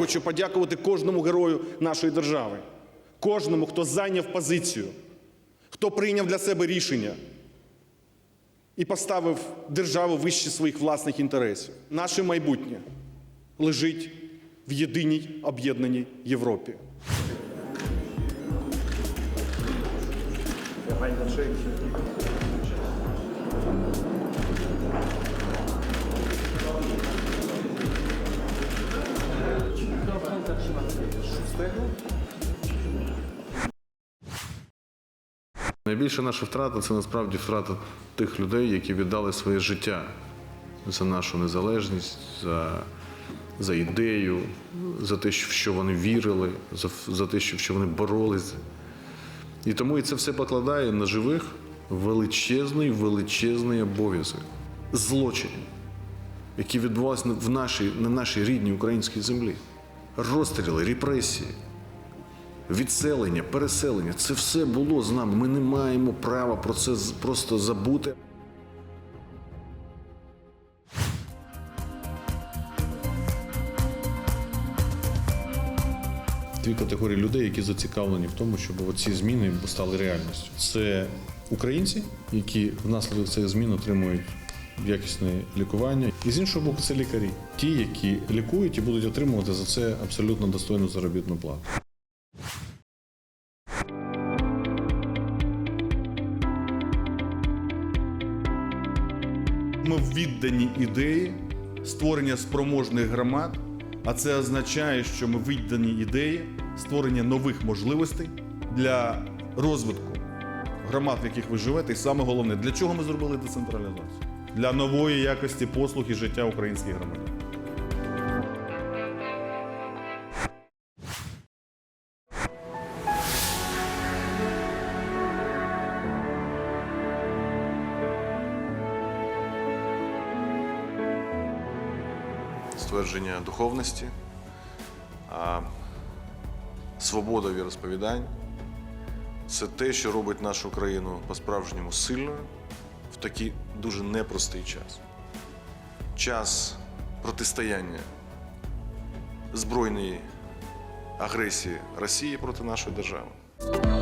Хочу подякувати кожному герою нашої держави, кожному, хто зайняв позицію, хто прийняв для себе рішення і поставив державу вище своїх власних інтересів. Наше майбутнє лежить в єдиній об'єднаній Європі. Найбільша наша втрата це насправді втрата тих людей, які віддали своє життя за нашу незалежність, за, за ідею, за те, в що вони вірили, за, те, в що вони боролись. І тому і це все покладає на живих величезний, величезний обов'язок злочинів, які відбувалися в нашій, на нашій рідній українській землі. Розстріли, репресії відселення, переселення це все було з нами. Ми не маємо права про це просто забути. Дві категорії людей, які зацікавлені в тому, щоб ці зміни стали реальністю. Це українці, які внаслідок цих змін отримують якісне лікування. І з іншого боку, це лікарі, ті, які лікують і будуть отримувати за це абсолютно достойну заробітну плату. Ми віддані ідеї створення спроможних громад, а це означає, що ми віддані ідеї створення нових можливостей для розвитку громад, в яких ви живете, і саме головне, для чого ми зробили децентралізацію? Для нової якості послуг і життя українських громадян. Ствердження духовності, свобода віросповідань це те, що робить нашу країну по-справжньому сильною в такий дуже непростий час. Час протистояння збройної агресії Росії проти нашої держави.